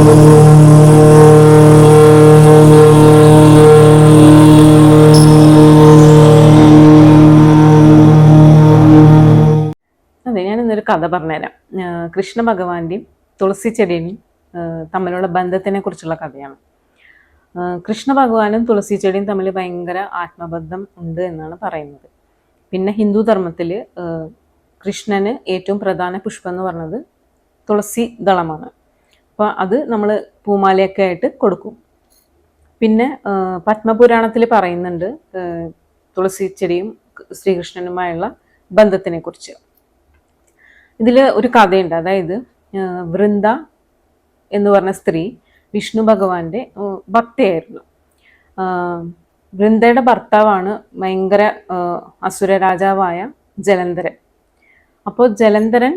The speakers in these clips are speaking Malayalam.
അതെ ഞാൻ ഇന്നൊരു കഥ പറഞ്ഞുതരാം. കൃഷ്ണ ഭഗവാന്റെയും തുളസി ചെടിയും തമ്മിലുള്ള ബന്ധത്തിനെ കുറിച്ചുള്ള കഥയാണ് കൃഷ്ണ ഭഗവാനും തുളസി ചെടിയും തമ്മിൽ ഭയങ്കര ആത്മബന്ധം ഉണ്ട് എന്നാണ് പറയുന്നത്. പിന്നെ ഹിന്ദു ധർമ്മത്തിൽ കൃഷ്ണന് ഏറ്റവും പ്രധാന പുഷ്പം എന്ന് പറഞ്ഞത് തുളസി ദളമാണ് അപ്പോൾ അത് നമ്മൾ പൂമാലയൊക്കെ ആയിട്ട് കൊടുക്കും. പിന്നെ പത്മപുരാണത്തിൽ പറയുന്നുണ്ട് തുളസി ചെടിയും ശ്രീകൃഷ്ണനുമായുള്ള ബന്ധത്തിനെ കുറിച്ച് ഇതിൽ ഒരു കഥയുണ്ട്. അതായത് വൃന്ദ എന്ന് പറഞ്ഞ സ്ത്രീ വിഷ്ണു ഭഗവാന്റെ ഭക്തയായിരുന്നു. വൃന്ദയുടെ ഭർത്താവാണ് ഭയങ്കര അസുര രാജാവായ ജലന്ധരൻ. അപ്പോൾ ജലന്ധരൻ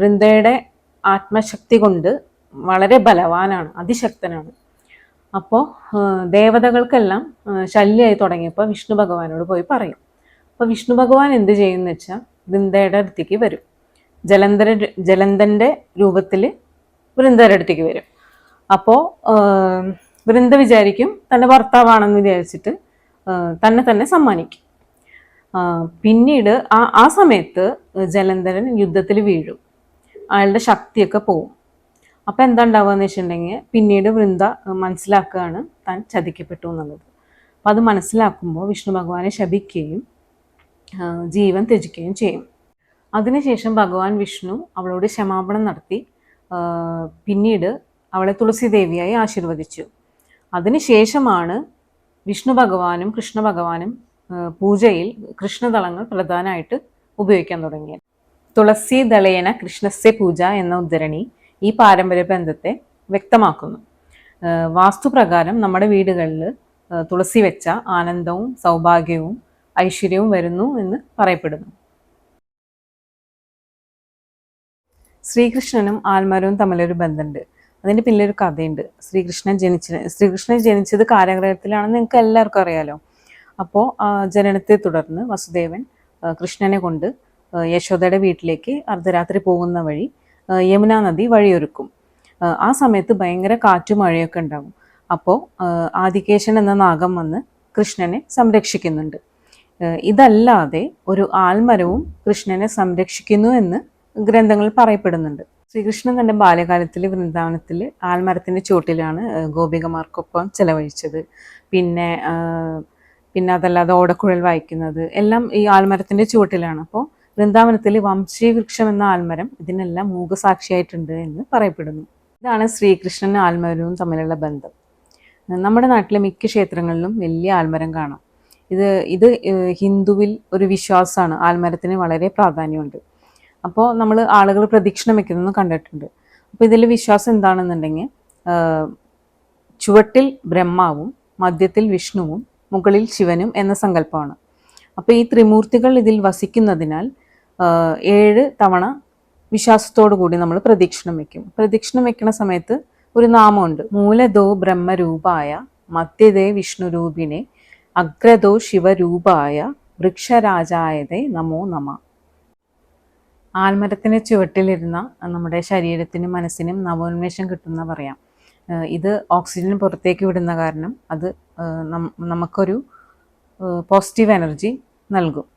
വൃന്ദയുടെ ആത്മശക്തി കൊണ്ട് വളരെ ബലവാനാണ് അതിശക്തനാണ്. അപ്പോൾ ദേവതകൾക്കെല്ലാം ശല്യമായി തുടങ്ങിയപ്പോൾ വിഷ്ണു ഭഗവാനോട് പോയി പറയും. അപ്പോൾ വിഷ്ണു ഭഗവാൻ എന്ത് ചെയ്യുമെന്ന് വെച്ചാൽ വൃന്ദയുടെ അടുത്തേക്ക് വരും. ജലന്ധര ജലന്ധന്റെ രൂപത്തിൽ വൃന്ദയുടെ അടുത്തേക്ക് വരും. അപ്പോൾ വൃന്ദ വിചാരിക്കും തന്റെ ഭർത്താവാണെന്ന് വിചാരിച്ചിട്ട് തന്നെ തന്നെ സമ്മാനിക്കും. പിന്നീട് ആ ആ സമയത്ത് ജലന്ധരൻ യുദ്ധത്തിൽ വീഴും. അയാളുടെ ശക്തിയൊക്കെ പോവും. അപ്പം എന്താ ഉണ്ടാവുക എന്ന് വെച്ചിട്ടുണ്ടെങ്കിൽ പിന്നീട് വൃന്ദ മനസ്സിലാക്കുകയാണ് താൻ ചതിക്കപ്പെട്ടു എന്നുള്ളത്. അപ്പം അത് മനസ്സിലാക്കുമ്പോൾ വിഷ്ണു ഭഗവാനെ ശപിക്കുകയും ജീവൻ ത്യജിക്കുകയും ചെയ്യും. അതിനുശേഷം ഭഗവാൻ വിഷ്ണു അവളോട് ക്ഷമാപണം നടത്തി പിന്നീട് അവളെ തുളസി ദേവിയായി ആശീർവദിച്ചു. അതിനുശേഷമാണ് വിഷ്ണു ഭഗവാനും കൃഷ്ണ ഭഗവാനും പൂജയിൽ കൃഷ്ണതളങ്ങൾ പ്രധാനമായിട്ട് ഉപയോഗിക്കാൻ തുടങ്ങിയത്. തുളസി ദളേന കൃഷ്ണസ്യ പൂജ എന്ന ഉദ്ധരണി ഈ പാരമ്പര്യ ബന്ധത്തെ വ്യക്തമാക്കുന്നു. വാസ്തുപ്രകാരം നമ്മുടെ വീടുകളിൽ തുളസി വെച്ച ആനന്ദവും സൗഭാഗ്യവും ഐശ്വര്യവും വരുന്നു എന്ന് പറയപ്പെടുന്നു. ശ്രീകൃഷ്ണനും ആൽമരവും തമ്മിലൊരു ബന്ധമുണ്ട് അതിന്റെ പിന്നിലൊരു കഥയുണ്ട്. ശ്രീകൃഷ്ണൻ ജനിച്ച ശ്രീകൃഷ്ണൻ ജനിച്ചത് കാരാഗ്രഹത്തിലാണെന്ന് നിങ്ങൾക്ക് എല്ലാവർക്കും അറിയാലോ. അപ്പോൾ ജനനത്തെ തുടർന്ന് വസുദേവൻ കൃഷ്ണനെ കൊണ്ട് യശോദയുടെ വീട്ടിലേക്ക് അർദ്ധരാത്രി പോകുന്ന വഴി യമുനാ നദി വഴിയൊരുക്കും. ആ, സമയത്ത് ഭയങ്കര കാറ്റും മഴയൊക്കെ ഉണ്ടാകും. അപ്പോൾ ആദികേശൻ എന്ന നാഗം വന്ന് കൃഷ്ണനെ സംരക്ഷിക്കുന്നുണ്ട്. ഇതല്ലാതെ ഒരു ആൽമരവും കൃഷ്ണനെ സംരക്ഷിക്കുന്നു എന്ന് ഗ്രന്ഥങ്ങളിൽ പറയപ്പെടുന്നുണ്ട്. ശ്രീകൃഷ്ണൻ തന്റെ ബാല്യകാലത്തിൽ വൃന്ദാവനത്തിൽ ആൽമരത്തിന്റെ ചുവട്ടിലാണ് ഗോപികമാർക്കൊപ്പം ചെലവഴിച്ചത്. പിന്നെ പിന്നെ അതല്ലാതെ ഓടക്കുഴൽ വായിക്കുന്നത് എല്ലാം ഈ ആൽമരത്തിന്റെ ചുവട്ടിലാണ്. അപ്പോൾ വൃന്ദാവനത്തിൽ വംശീവൃക്ഷം എന്ന ആൽമരം ഇതിനെല്ലാം മൂകസാക്ഷിയായിട്ടുണ്ട് എന്ന് പറയപ്പെടുന്നു. ഇതാണ് ശ്രീകൃഷ്ണനും ആൽമരവും തമ്മിലുള്ള ബന്ധം. നമ്മുടെ നാട്ടിലെ മിക്ക ക്ഷേത്രങ്ങളിലും വലിയ ആൽമരം കാണാം. ഇത് ഇത് ഹിന്ദുവിൽ ഒരു വിശ്വാസമാണ്. ആൽമരത്തിന് വളരെ പ്രാധാന്യമുണ്ട്. അപ്പോൾ നമ്മൾ ആളുകൾ പ്രദക്ഷിണം വെക്കുന്നതെന്ന് കണ്ടിട്ടുണ്ട്. അപ്പോൾ ഇതിൽ വിശ്വാസം എന്താണെന്നുണ്ടെങ്കിൽ ചുവട്ടിൽ ബ്രഹ്മാവും മധ്യത്തിൽ വിഷ്ണുവും മുകളിൽ ശിവനും എന്ന സങ്കല്പമാണ്. അപ്പോൾ ഈ ത്രിമൂർത്തികൾ ഇതിൽ വസിക്കുന്നതിനാൽ ഏഴ് തവണ വിശ്വാസത്തോടു കൂടി നമ്മൾ പ്രദക്ഷിണം വയ്ക്കും പ്രദക്ഷിണം വെക്കുന്ന സമയത്ത് ഒരു നാമമുണ്ട് മൂലതോ ബ്രഹ്മരൂപായ മധ്യതേ വിഷ്ണുരൂപിനെ അഗ്രതോ ശിവരൂപായ വൃക്ഷരാജായതേ നമോ നമ. ആൽമരത്തിന് ചുവട്ടിലിരുന്ന നമ്മുടെ ശരീരത്തിനും മനസ്സിനും നവോന്മേഷം കിട്ടുന്ന പറയാം. ഇത് ഓക്സിജൻ പുറത്തേക്ക് വിടുന്ന കാരണം അത് നമുക്കൊരു പോസിറ്റീവ് എനർജി നൽകും